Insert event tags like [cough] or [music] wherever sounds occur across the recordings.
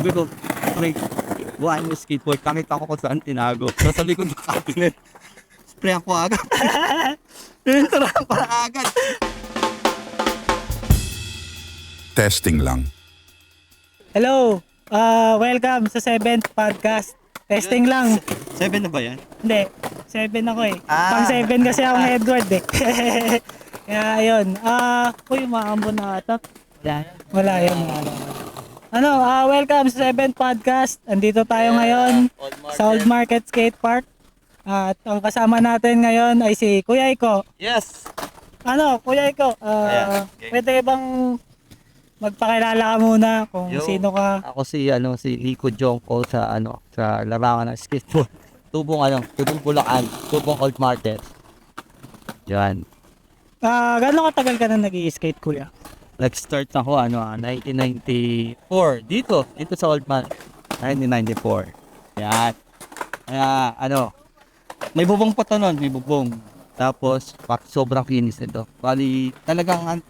Sabi ko, pre, buhayin mo skateboard. Nakita ko kung saan tinago. So sabi ko, cabinet. Spray ako agad. [laughs] Pininturahan para agad. Testing lang. Hello! Uh, welcome sa 7th podcast. Testing lang. Seven na ba yan? Hindi, 7 ako eh. Ah. Pang 7 kasi akong [laughs] head guard eh. [laughs] Kaya ayun. Ah, uy, maambon na ata. Wala yun. Ano, ah, welcome sa 7th podcast. Andito tayo ngayon sa Old Market Skate Park. At ang kasama natin ngayon ay si Kuya Iko. Yes! Ano, Kuya Iko, ah, Ayan, okay. pwede bang magpakilala ka muna kung Yo. sino ka? Ako si ano si Nico Jongko sa ano sa larangan ng skateboard. [laughs] Tubong ano, tubong Bulacan, tubong Old Market. Yan. Ah, gaano katagal ka na nag-i-skate, Kuya? Nag-start ako ano, ah, 1994 dito, dito sa Old Market. 1994. Yan. Kaya ano, may bubong pa to nun, may bubong. Tapos, pak sobrang kinis nito. Bali, talagang an-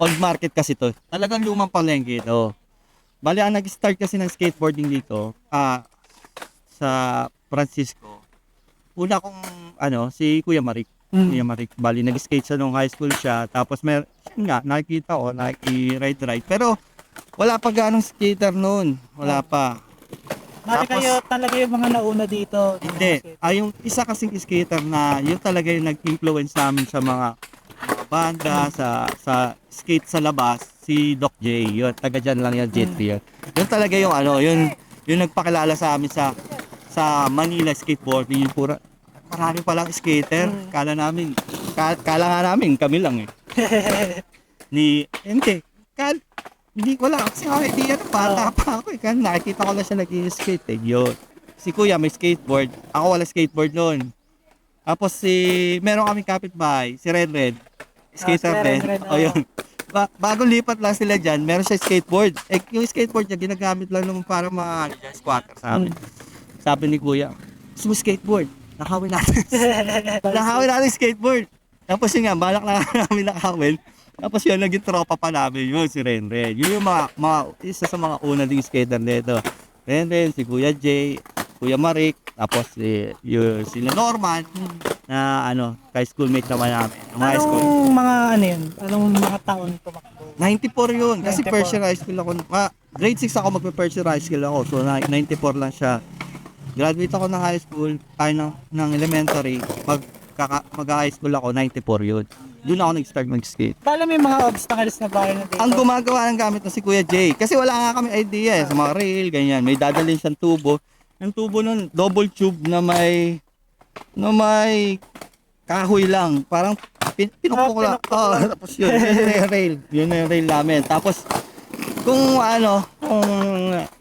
old market kasi to. Talagang lumang palengke ito. Bali, ang nag-start kasi ng skateboarding dito, ah, sa Francisco. Una kong, ano, si Kuya Marik. Mm. Kuya Marik. Bali, nag-skate siya nung high school siya. Tapos, yun nga, nakikita ko, naki-ride-ride. Pero, wala pa ganong skater noon. Wala pa. Mari Tapos- kayo talaga yung mga nauna dito. Hindi. Ay, yung isa kasing skater na yun talaga yung nag-influence namin sa mga banda, sa sa skate sa labas, si Doc J. Yun, taga dyan lang yung Jet yun. Yun talaga yung ano, yun, yung nagpakilala sa amin sa sa Manila skateboarding. Yung pura, marami palang skater. Kala namin, ka- kala nga namin, kami lang eh. [laughs] Ni, hindi, kal, hindi ko lang kasi ako idea na bata pa ako eh. Kaya nakikita ko lang siya nag-skate eh. Yun. Si kuya may skateboard. Ako wala skateboard noon. Tapos si, meron kaming kapitbahay, si Red Red. Skater Ah, si. Red Red, O oo. yun. Ba- bagong lipat lang sila dyan, meron siya skateboard. Eh, yung skateboard niya, ginagamit lang naman para mga ano squatter sa amin. Sabi ni kuya, gusto skateboard? Nakawin natin. [laughs] nakawin natin skateboard. Tapos yun nga, balak na [laughs] namin nakawin. Tapos yun, naging tropa pa namin yun, si Ren Ren. Yun yung mga, mga, isa sa mga una ding skater nito. Ren Ren, si Kuya Jay, Kuya Marik, tapos si, yung, sila Norman, na ano, high schoolmate naman namin. Ng high school. Anong mga ano yun? Anong mga taon tumakbo? 94 yun. Kasi 94. first year high school ako. Ah, grade 6 ako magpe-first year high school ako. So, na- 94 lang siya. Graduate ako ng high school, ay ng, ng elementary. Mag, kaka, mag-high school ako, 94 yun. Doon ako nag-start mag-skate. Bala may mga obstacles na bahay na dito. Ang gumagawa ng gamit na si Kuya Jay. Kasi wala nga kami idea eh, sa mga rail, ganyan. May dadalhin siyang tubo. Yung tubo nun, double tube na may, na may kahoy lang. Parang pin, pinukpok Ah, lang. Oo, tapos yun, yun na yung rail. Yun na yung rail namin. Tapos, kung ano, kung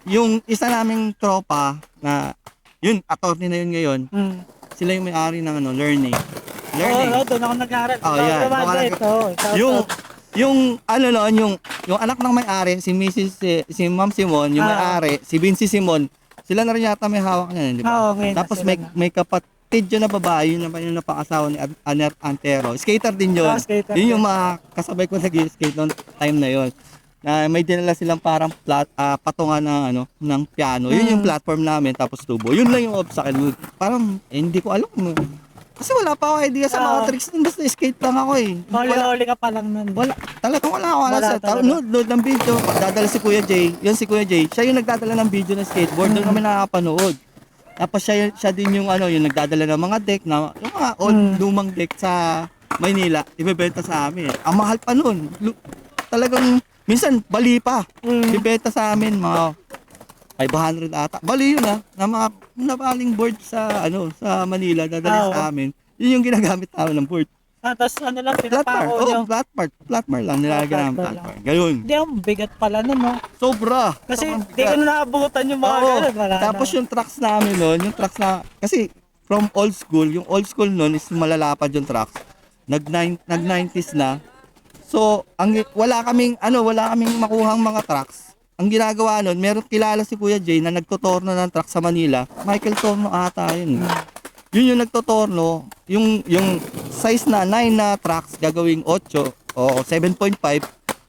yung isa naming tropa na, yun, attorney na yun ngayon, Hmm. Sila yung may-ari ng ano, learning. Oo, Learning. oh, doon ako nag-aaral. Oh, yan. Doon ka nag- Ito, yung yung ano no, yung yung anak ng may-ari, si Mrs. si, si Ma'am Simon, yung Ah. may-ari, si Vinci Simon, sila na rin yata may hawak niyan, di ba? Ah, okay Tapos may na. may kapatid yun na babae, yun naman yung napakasawa ni An- Aner Antero. Skater din yun. Ah, skater yun yung mga kasabay ko nag-skate noong time na yun. Na may dinala silang parang plat, ah, patungan ng ano ng piano. Yun yung Hmm. platform namin tapos tubo. Yun lang yung obstacle. Parang eh, hindi ko alam. Kasi wala pa ako idea sa mga Ah. tricks nun. Basta skate lang ako eh. Huli-huli ka pa lang nun. wala, talagang wala ako alam Wala sa talaga. Load, load ng video. Dadala si Kuya Jay. Yun si Kuya Jay. Siya yung nagdadala ng video ng skateboard. Doon kami nakakapanood. Tapos siya, siya din yung ano, yung nagdadala ng mga deck na, yung mga old Mm. lumang deck sa Maynila, ibebenta sa amin. Ang mahal pa nun. Lu- Talagang, minsan, bali pa. Mm. Ibebenta sa amin, mga 500 ata. Bali yun ah, na mga nabaling board sa, ano, sa Manila, dadala Ah, oo. sa amin. Yun yung ginagamit namin ng board. Ah, tapos ano lang, pinapako Oo, nyo. flat bar. Flat bar lang. Ng bar flat bar. Ganun. Hindi ako bigat pala nun, no? Sobra. Kasi Sobrang di ko na naabutan yung mga Oo. ganun. Wala Tapos na. yung trucks namin nun, yung trucks na, kasi from old school, yung old school nun is malalapad yung trucks. Nag, nag 90s na. So, ang wala kaming ano, wala kaming makuhang mga trucks. Ang ginagawa nun, meron kilala si Kuya Jay na nagtotorno ng truck sa Manila. Michael Torno ata yun. Yun yung nagtotorno, yung yung size na 9 na trucks gagawing 8 o 7.5,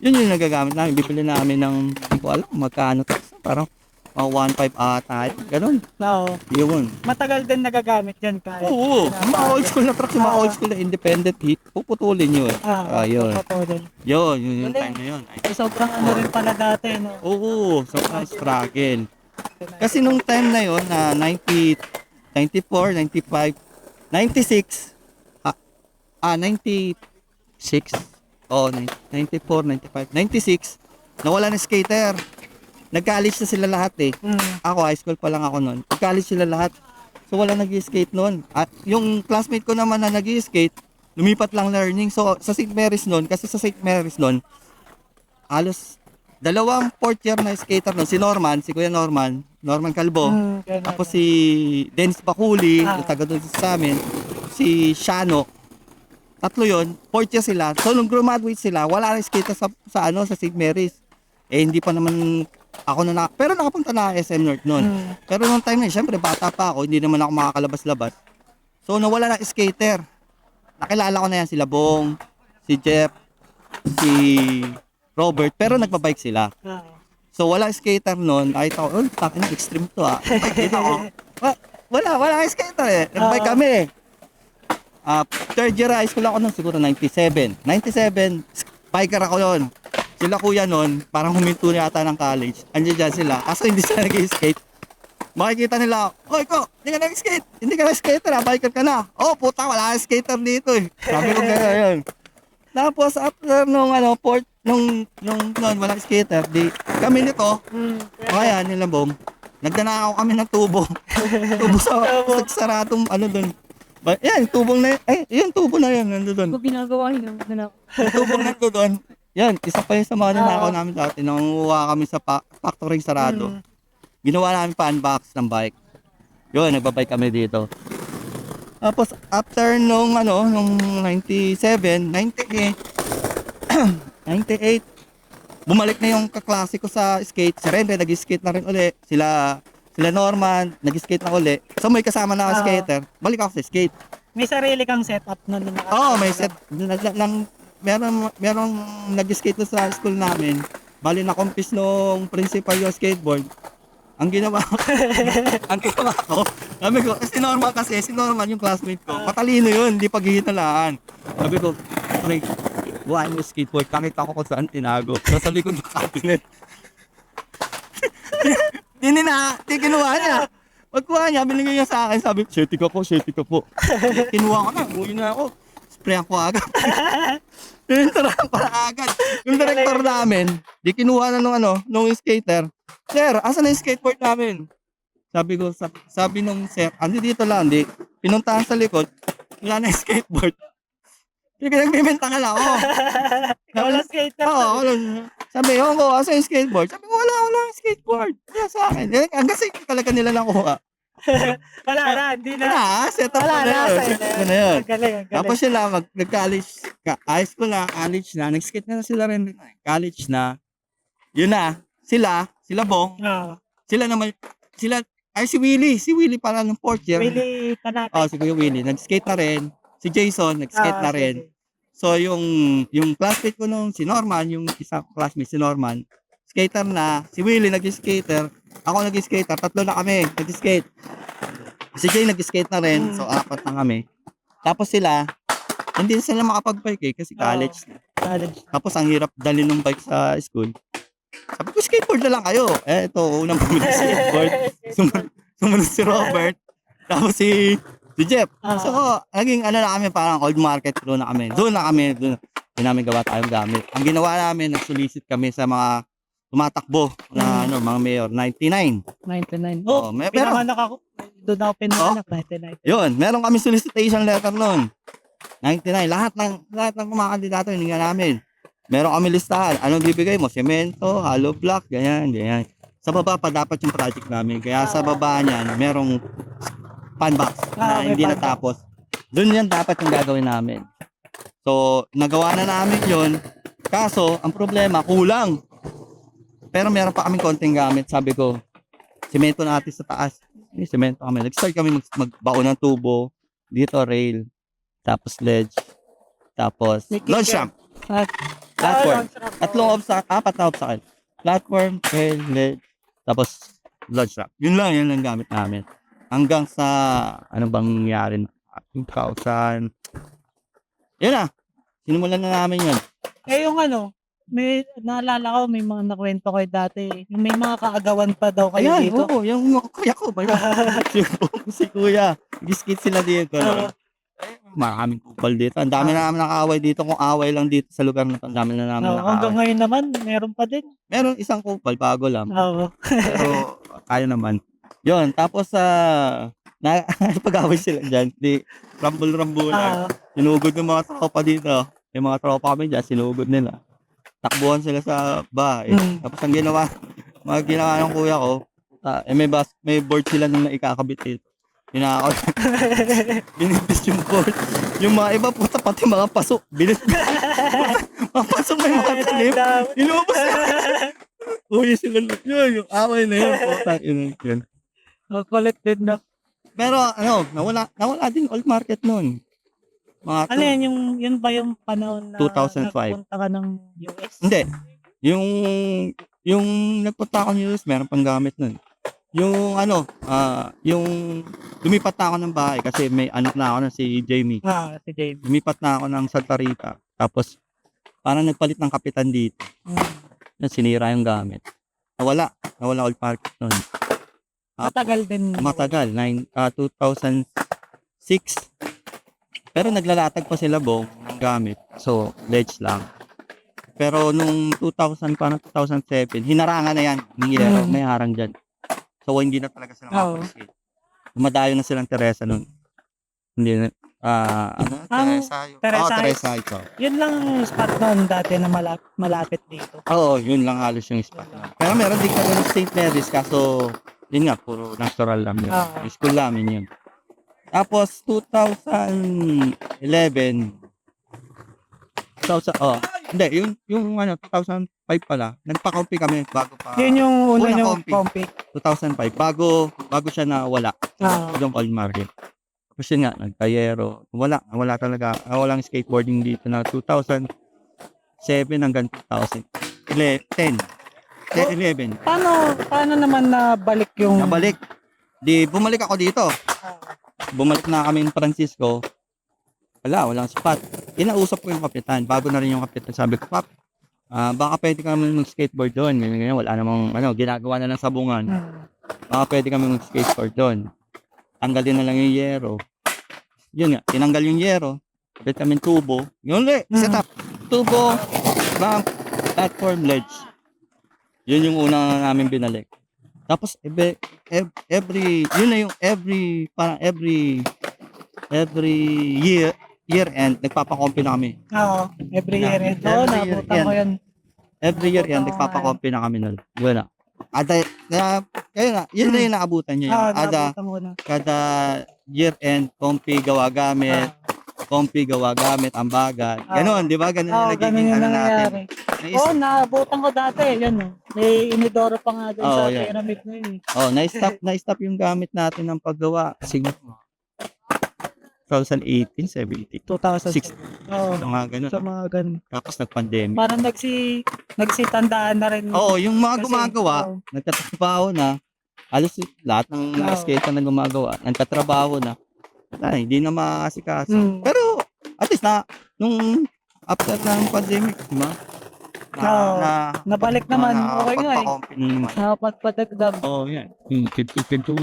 yun yung nagagamit namin. Bibili namin ng, hindi ko alam magkano trucks. Parang Mga 1.5 ata. Ganun. Oo. Yun. Matagal din nagagamit yan kahit. Oo. Yung mga old school na trucks, yung mga old school na independent heat, puputulin yun. Ah, Ah, yun. paputulin. Yun, yun yung time na yun. Ay, Eh, sobrang ano rin pala dati, no? Oo, sobrang struggle. Kasi nung time na yon na 90, 94, 95, 96, ah, ah 96, oh, 94, 95, 96, nawala na skater. Nag-college na sila lahat eh. Mm. Ako, high school pa lang ako noon. Nag-college sila lahat. So, wala nag-skate noon. At yung classmate ko naman na nag-skate, lumipat lang learning. So, sa St. Mary's noon, kasi sa St. Mary's noon, halos dalawang fourth year na skater noon. Si Norman, si Kuya Norman, Norman Calvo. Mm, ganun. Tapos si Dennis Bakuli, Ah. yung taga doon sa amin. Si Shano. Tatlo yon fourth year sila. So nung graduate sila, wala na skater sa, sa ano sa St. Mary's. Eh hindi pa naman ako na, na pero nakapunta na SM North noon. Mm. Pero nung time na, yun, syempre bata pa ako, hindi naman ako makakalabas-labas. So nawala na skater. Nakilala ko na yan sila Bong, si Jeff, si Robert, pero nagbabike sila. Ah. So wala skater noon. Nakita ko, oh, takin extreme to ah. Nakita ko. [laughs] Wa- Wala, wala skater eh. Nagbike Oo. kami. Ah, third year high school ako noon, siguro 97. 97, biker ako noon. Sila kuya noon, parang huminto na yata ng college. Andiyan dyan sila. Kaso hindi sila nag-skate. Makikita nila, Hoy ko, hindi ka nag-skate. Hindi ka nag-skater ah, biker ka na. Oh, puta, wala kang skater dito eh. Sabi ko gano'n yun. Tapos after nung ano, port, nung, nung, nung walang skater, di, kami nito, Mm. kaya nila bom, nagdanakaw kami ng tubo. [laughs] tubo sa, sa saradong ano dun. Ba, yan, tubong na, ay, yun, tubo na yun, nando dun. Kung ginagawa yun, ano, Yung tubong nando dun. Yan, isa pa yun sa mga nanakaw Oo. namin dati. Nangunguha kami sa pa, factory sarado. Mm. Ginawa namin pa unbox ng bike. Yun, nagbabike kami dito. Tapos after nung ano, nung 97, 98, 98, bumalik na yung kaklase ko sa skate. Si Renre, nag-skate na rin uli. Sila, sila Norman, nag-skate na uli. So may kasama na ako Ah. skater. Balik ako sa skate. May sarili kang setup nun. Oo, oh, may set. Na, na, lang, meron, meron nag-skate na sa school namin. Bali na compis nung principal yung skateboard. Ang ginawa ko, [laughs] ang ginawa ko, sabi ko, eh, si Norman kasi, si Norman yung classmate ko, patalino yun, hindi paghihinalaan. Sabi ko, pre, buhayin mo skateboard, kakita ko kung saan tinago. [laughs] So, sa likod ng cabinet. [laughs] Hindi na, hindi kinuha niya. Pagkuha niya, binigay niya sa akin, sabi, shirty ko po, shirty ko po. Kinuha ko na, uwi na ako. Sprayan ko agad. Pininturahan ko na agad. Yung director namin, di kinuha na nung ano, nung skater. Sir, asan na yung skateboard namin? Sabi ko, sabi, sabi nung sir, andi dito lang, di. Pinuntahan sa likod, wala na yung skateboard. Hindi pinagbibenta ka lang, oh. [laughs] Wala skater. Oo, wala. Sabi, yung ko, asa yung skateboard? Sabi ko, wala, wala yung skateboard. Kaya sa akin. Eh, hanggang sa talaga nila nakuha. Wala na, hindi na. Wala, set up Wala na na. yun. Set up na yun. Galing, galing. Tapos sila, mag, nag-college, ka, high school na, college na, nag-skate na sila rin, college na. Yun na, sila, sila Bong, Oo. sila naman, sila, ay si Willie, si Willie para ng fourth year. Willie Tanaka. Oh, si Kuya Willie, nag-skate na rin. Si Jason, nag-skate Ah, na rin. sige. So, yung, yung classmate ko nung si Norman, yung isang classmate si Norman, skater na, si Willie nag-skater, ako nag-skater, tatlo na kami, nag-skate. Si Jay nag-skate na rin, so apat na kami. Tapos sila, hindi sila makapag-bike eh, kasi college na. College. Tapos ang hirap dalhin ng bike sa school. Sabi ko, skateboard na lang kayo. Eh, ito, unang bumili ng skateboard. [laughs] Sumunod, sumunod si Robert. Tapos si, si Jeff. Ah. So, naging ano na kami, parang old market crew na kami. Doon na kami, doon doon namin gawa tayong gamit. Ang ginawa namin, nag-solicit kami sa mga tumatakbo na ano, mga mayor, 99. 99. Oo, Oh, may- meron. pinanganak ako. Doon ako pinanganak, 99. Yun, meron kami solicitation letter noon. 99. Lahat ng lahat ng mga kandidato hininga namin. Meron kami listahan. Anong bibigay mo? Semento, hollow block, ganyan, ganyan. Sa baba pa dapat yung project namin. Kaya sa baba niyan, merong pan box Ah, na may hindi box. natapos. Doon yan dapat yung gagawin namin. So, nagawa na namin yun. Kaso, ang problema, kulang. Pero meron pa kaming konting gamit. Sabi ko, semento natin sa taas. Eh, semento kami. Nag-start kami mag magbaon ng tubo. Dito, rail. Tapos ledge. Tapos, launch ramp. At, Platform. Tatlong obstacle, apat na obstacle. Platform, rail, ledge. Tapos, bloodshot. Yun lang, yun lang gamit namin. Hanggang sa, ano bang nangyari? 2000. Yun na. Sinimulan na namin yun. Eh yung ano, may naalala ko, may mga nakwento ko dati. Yung may mga kaagawan pa daw kayo Ayan, dito. oo, yung mga kuya ko. May si, [laughs] si kuya. Biskit sila dito. Oo. Maraming kupal dito. Ang dami na namin nakaaway dito. Kung away lang dito sa lugar na to, ang dami na namin Oo, hanggang nakaaway. ngayon naman, meron pa din. Meron isang kupal, bago lang. Oo. Pero kaya naman. Yun, tapos sa na [laughs] pag-away sila dyan, di rambul-rambulan. Ah, Sinugod ng mga tropa dito. Yung mga tropa kami dyan, sinugod nila. Takbuhan sila sa bahay. Mm. Tapos ang ginawa, mga ginawa ng kuya ko, ah, eh, may, bas, may board sila nung naikakabit dito. Hinakot. [laughs] Binibis yung board. Yung mga iba puta, pati mga pasok. Binis. [laughs] mga pasok may mga clip. Inubos na. Uy, sila yun, yung away na yun. Puta, yun, yun. oh, kulit din na. Pero ano, nawala, nawala din old market noon. Mga Ano yan, yung, yun ba yung panahon na 2005. nagpunta ka ng US? Hindi. Yung yung nagpunta ako ng US, meron pang gamit nun. Yung ano, ah, yung lumipat na ako ng bahay kasi may anak na ako na si Jamie. Ah, si James. Lumipat na ako ng Santa Rita. Tapos parang nagpalit ng kapitan dito. Mm. Na sinira yung gamit. Nawala. Nawala old market nun. Matagal din. Matagal, nine, ah, 2006. Pero naglalatag pa sila bong ng gamit. So, ledge lang. Pero nung 2000 pa 2007, hinarangan na yan. Hindi Mm. may harang dyan. So, hindi na talaga sila Oo. makapag-skate. Dumadayo na silang Teresa nun. Hindi na, ah, ano? Ang Teresa. yun. Teresa Oo, is- Teresa ito. Yun lang yung spot noon dati na malapit, malapit dito. Oo, yun lang halos yung spot. na. Pero meron din kami ng St. Mary's, kaso, yun nga, puro natural lang yun. Yung School namin yun. Tapos, 2011, 2000, oh, hindi, yung, yung ano, 2005 pala, nagpa-compy kami bago pa, Yun yung una yung compi. compi. 2005, bago, bago siya nawala, Ah, yung old market. Tapos yun nga, nagtayero, wala, wala talaga, ah, walang skateboarding dito na 2007 hanggang 2010, 10, 11, paano, paano naman nabalik yung... nabalik. Di, bumalik ako dito. Ah, bumalik na kami ng Francisco, wala, walang spot. Inausap ko yung kapitan, bago na rin yung kapitan. Sabi ko, Pap, ah, baka pwede kami mag-skateboard doon. Ganyan, ganyan, wala namang, ano, ginagawa na ng sabungan. hmm. Baka pwede kami mag-skateboard doon. Tanggalin na lang yung yero. Yun nga, tinanggal yung yero. Kapit kami tubo. Yun ulit, Mm. set up. Tubo, bank, platform, ledge. Yun yung una namin binalik. Tapos, ebe, ev- every, yun na yung every, parang every, every year, year end, nagpapakompi na kami. Oo, every year. Yun. Oo, every nabutan ko yan. yan. Every year end, Oo, nagpapakompi na kami nun. Yun na. Ada, na, kaya na, yun na yung naabutan nyo. Ah, Ada, na. kada year end, kompi gawa gamit, Ah, kompi gawa gamit, ambagan. Ah. Ganon, di ba? Ganon Oo, yung ganun nagiging yung ano natin. nangyayari. Oo, nabutan ko dati. Yan, oh. May inidoro pa nga doon Oo, sa yan. pyramid na yun. eh. oh, na-stop, na-stop yung gamit natin ng paggawa. Siguro, 2018, 17. 2006. Oo, Mga ganun. sa mga ganun. Tapos nag-pandemic. Parang nagsi, nagsitandaan na rin. Oo, yung mga Kasi, gumagawa, oo. nagtatrabaho na, halos lahat ng mga Oo. skater na gumagawa, nagtatrabaho na, wala, hindi na maasikaso. Hmm. Pero, at least na, nung after ng pandemic, di ba? Na, Oo. na, Nabalik naman. na, Okay nga eh. pagpa-company naman. Nakapagpadagdag. Oo, oh, yan. Yung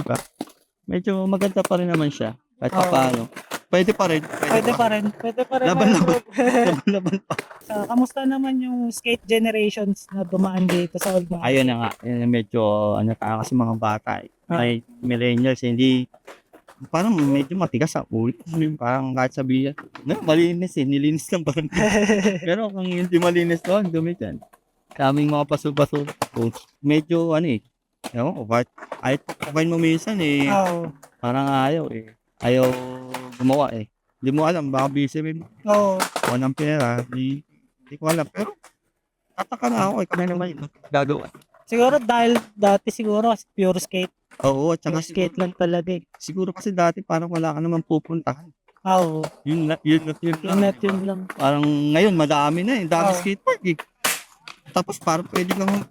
ka. Medyo maganda pa rin naman siya. Kahit pa Oo. paano. Pwede pa rin. Pwede pa rin. Pwede pa rin. Laban-laban. [laughs] Laban pa. Ah, kamusta naman yung skate generations na dumaan dito sa Old? Ayun na nga. Yun, medyo, ano ka kasi mga bata eh. Ah. May millennials, hindi, parang medyo matigas sa ulo. Parang kahit sabihin, no, malinis eh, nilinis ng barangay. [laughs] Pero kung hindi malinis doon, dumi dyan. Kaming mga paso-paso. Medyo ano eh, ewan ko, kahit, kahit kukain mo minsan eh, Oo. parang ayaw eh. Ayaw gumawa eh. Hindi mo alam, baka busy rin. Oo. Walang pera, di, di ko alam. Pero, tataka na ako eh, kami naman yun. Gagawa. Siguro dahil dati siguro pure skate. Oo, at saka skate lang talaga eh. siguro kasi dati parang wala ka naman pupuntahan. Oo. Yun, na- yun, at yun, lang, Yun at yun lang. Parang ngayon, madami na eh. Dami Oo. skate park eh. Tapos parang pwede lang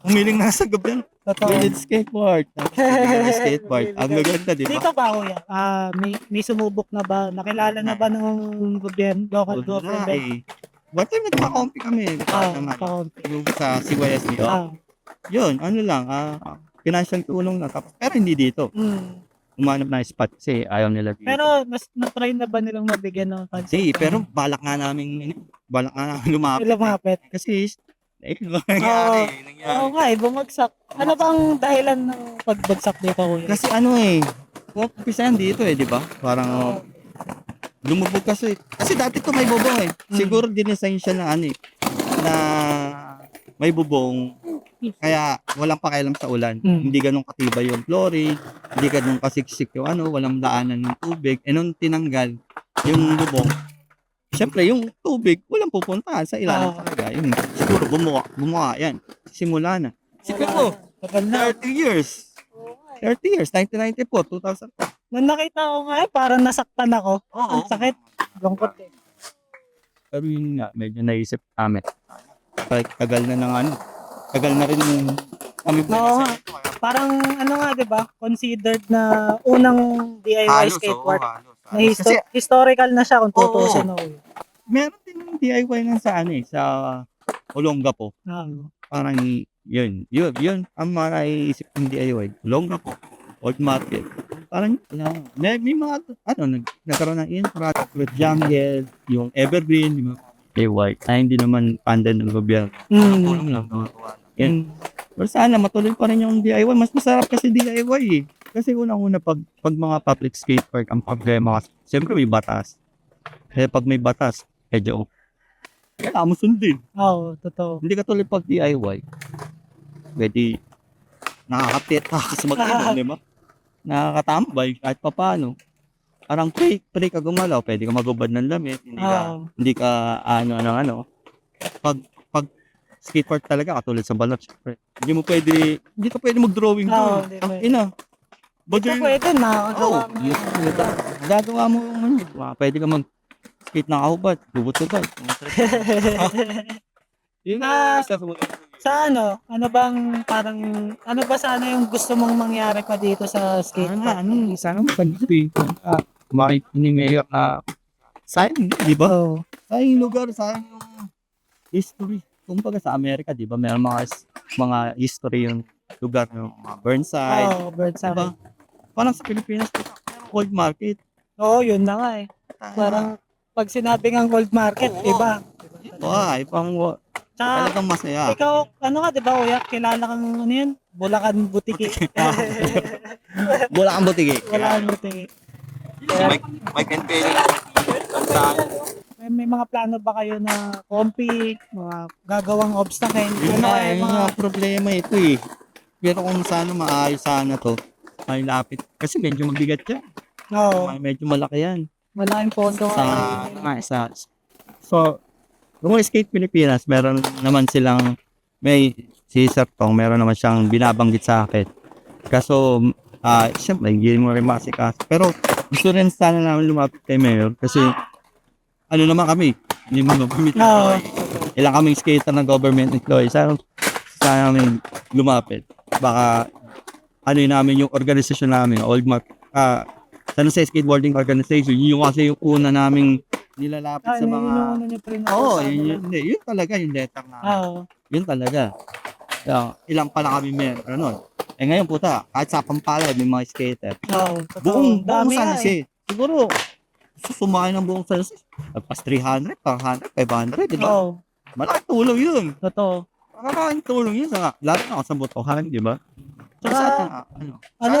Umiling na sa gabi. Totoo. With skateboard. With [laughs] skateboard. Ang gaganda, di ba? Dito ba, kuya? Ah, may, may sumubok na ba? Nakilala na ba ng gobyerno, local Wala government? eh. One time nagpa-compy kami. Ah, naman. kaunti. Yung sa CYS niyo. Ah, Yun, ano lang, ah, financial tulong na. Tapos, pero hindi dito. mm. Umanap na spot kasi ayaw nila dito. Pero, mas na-try na ba nilang mabigyan ng pansin? Kasi, pero balak nga namin, balak nga namin lumapit. Lumapit. Kasi, eh, nangyari, nangyari. Oo nga eh, bumagsak. Ano bang dahilan ng pagbagsak dito, kuya? Kasi ano eh, umpisa yan dito eh, di ba? Parang oh, lumubog kasi. Kasi dati to may bubong eh. Mm. Siguro dinesign siya na ano eh, na may bubong. Kaya walang pakialam sa ulan. Mm. Hindi ganun katibay yung flooring, hindi ganun kasiksik yung ano, walang daanan ng tubig. E nung tinanggal yung bubong, Siyempre, yung tubig, walang pupuntahan sa ilalim Ah. talaga. Yun, siguro gumawa, gumawa yan. Simula na. Siguro, na. 30 years. 30 years, 1994, 2000. Nung nakita ko nga parang nasaktan ako. Oo. Ang sakit. Lungkot eh. Pero yun nga, medyo naisip namin. Like, tagal na ng ano. Tagal na rin yung kami Oo. Parang ano nga, di ba? Considered na unang DIY skateboard. Na histo- Kasi historical na siya kung Oo. tutusin. Oo. meron din DIY nga sa ano eh, sa Olongapo. Ah, Parang yun, yun, yun ang mga naiisip ng DIY. Olongapo, Old Market. Parang, yeah, may, may mga, ano, nag, nagkaroon ng infrastructure, jungle, yung evergreen, yung mga DIY. Ay, hindi naman pandan ng gobyerno. Mm. Tulong lang. lang. Yan. Mm. Pero sana matuloy pa rin yung DIY. Mas masarap kasi DIY eh. Kasi unang-una pag, pag mga public skate park, ang problema kasi, siyempre may batas. Kaya pag may batas, medyo, kailangan mo sundin. Oo, totoo. Hindi ka tuloy pag DIY. Pwede, nakakapit ka sa mag di ba? Nakakatambay kahit pa paano. Parang quick, pre ka gumalaw, pwede ka magubad ng lamit, hindi ka, Oo. hindi ka ano, ano, ano. Pag, pag skateboard talaga, katulad sa balot, syempre, hindi mo pwede, hindi ka pwede mag-drawing Oo, doon. hindi Ang pwede. ina. Ito Bagay, pwede na. Oo, yun, yun, gagawa mo, ano, ah, pwede ka mag, skate [laughs] na kahubad, bubot-ubad. Yun Ah, na, sa Sa ano? Ano bang parang, ano ba sana yung gusto mong mangyari pa dito sa skate Ano, park? ano, sana eh. Ah, makit ni Mayor na sayang, di ba? Sayang yung lugar, sayang yung history. Kumbaga sa Amerika, di ba, may mga mga history yung lugar ng mga Burnside. Oo, Burnside. Diba? Parang sa Pilipinas, cold market. Oo, yun na nga eh. Parang pag sinabi ng gold market, Oo. iba. Wow, ibang Tsaka, talagang masaya. ikaw, ano ka, di ba, kuya? Kilala kang ano yun? Bulacan Butiki. Wala [laughs] kang butigi. Bulacan Butiki. Mike, Mike and Perry. May, may mga plano ba kayo na kompi, mga gagawang obstacle? Yun Ano nga, ay yun mga... problema ito eh. Pero kung sana maayos sana to, ay lapit. Kasi medyo mabigat yan. Oo, Medyo malaki yan. malaking pondo. sa ano nga, sa so kung skate Pilipinas meron naman silang may si Sir Tong meron naman siyang binabanggit sa akin kaso ah siyempre hindi mo rin masikas pero gusto rin sana namin lumapit kay Mayor kasi ano naman kami hindi mo permit Oo. ilang kaming skater ng government employee sana sana namin lumapit baka ano yun namin yung organisasyon namin old mark ah San Jose Skateboarding Organization yun yung kasi yung una naming nilalapit Ah, sa yun mga yung Oo, yun, yun, hindi, yun talaga yung letter na. Oo. Yun talaga. So, ilang pala kami meron. Ano, eh ngayon puta, kahit sa Pampalay may mga skater. Oo. totoo. Buong, buong San eh. Jose. Siguro, susumakay ng buong San Jose. Pas 300, 400, 500, di ba? Oo. Malaking tulong yun. Totoo. Malaking tulong yun sa, lalo na ako sa botohan, di ba? So, Tsaka, sana, ano, Ano, sana,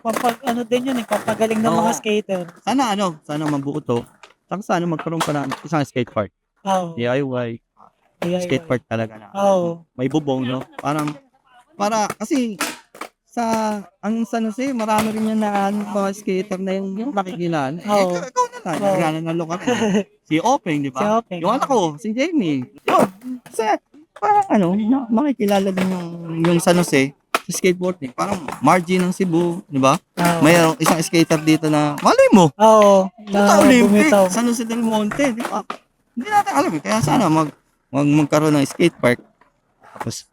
pampag, ano din yun eh, pampagaling ng Oo. mga skater. sana ano, sana mabuo to. Saka sana magkaroon pa ng isang skate park. Oo. DIY, DIY. skate park talaga na. Oo. may bubong, no? Parang, para, kasi, sa, ang San Jose, marami rin yan na ano, mga skater na yung, yung nakikilala. Oo. Eh, ikaw na lang, Oo. na lokal. si Openg, di Si ba? Openg. Yung anak ko, si Jamie. Yun, kasi, parang ano, na, makikilala din yung, yung San Jose sa skateboarding. Parang margin ng Cebu, di ba? Oo. Mayroong isang skater dito na, malay mo, Oo. sa Na Olympic, bumitaw. San Jose del Monte, di ba? Hindi natin alam eh. Kaya sana mag, mag magkaroon ng skate park. Tapos,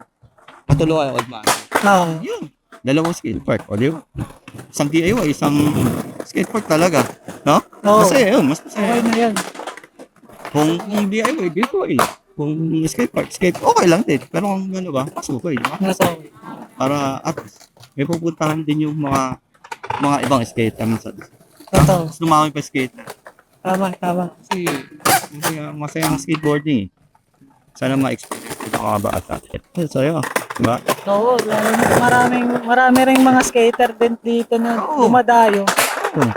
Patulungan old man. Oo. Yun. Dalawang skate park. O, di ba? Isang DIY, isang skate park talaga. No? Oo. Masaya yun. Mas Okay masaya. na yan. Kung DIY, DIY. Kung skate park, skate, okay lang din. Pero kung ano ba, mas okay. di ba? Nasa okay. Para at may pupuntahan din yung mga mga ibang skater minsan. Totoo. Mas lumaki pa skater. Tama, tama. Kasi masaya, masaya ang skateboarding eh. Sana ma-experience ko mga bata. Masaya. Diba? Oo, maraming, marami ring mga skater din dito na Oo. dumadayo. Oo.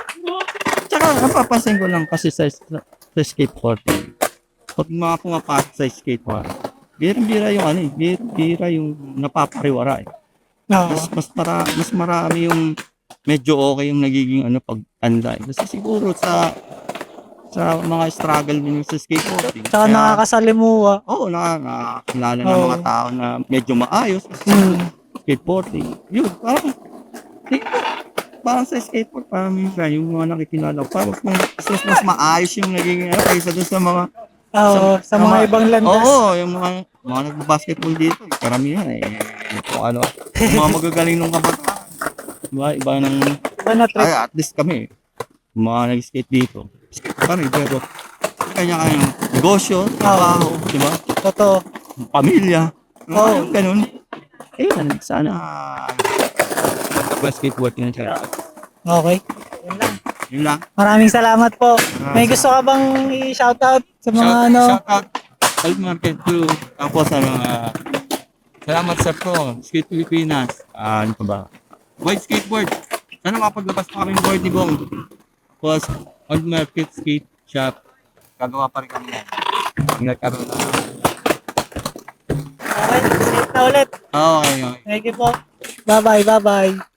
Tsaka napapansin ko lang kasi sa, sa skateboarding. Pag mga pumapasok sa skateboard, bira-bira yung ano eh, bira yung napapariwara eh. Oo. Mas, mas, mara, mas marami yung medyo okay yung nagiging ano pag anda eh. Kasi siguro sa sa mga struggle din sa skateboarding. Tsaka Kaya- nakakasalimuha. Oo, nakakakilala ng Oo. mga tao na medyo maayos sa Hmm. skateboarding. Yun, parang, parang sa skateboard, parang minsan yung mga nakikilala ko, parang mas, mas, mas maayos yung naging ano, kaysa doon sa mga, Oo, sa, mga ibang landas. Oo, yung mga, mga nagbabasketball dito, karamihan eh, kung ano, yung mga magagaling nung kabataan. Diba, iba ng, Iba na trip. ay, at least kami, mga nag-skate dito, skate pa rin, pero, kanya-kanyang negosyo, trabaho, di ba? Totoo. pamilya. Oo. Oh. Ganun. Ayun, sana basketball yun siya. Okay. Yun lang. Yun lang. Maraming salamat po. May gusto ka bang i-shoutout sa mga Shout, ano? shout out. Help market to tapos sa mga salamat sa pro, Skate Pilipinas. Ah, ano pa ba? White skateboard. Sana mapaglabas pa kami board ni Bong. Tapos, old market skate shop. Gagawa pa rin kami yan. Nagkaroon na. Okay, safe na ulit. Okay, okay. Thank you po. Bye-bye, bye-bye.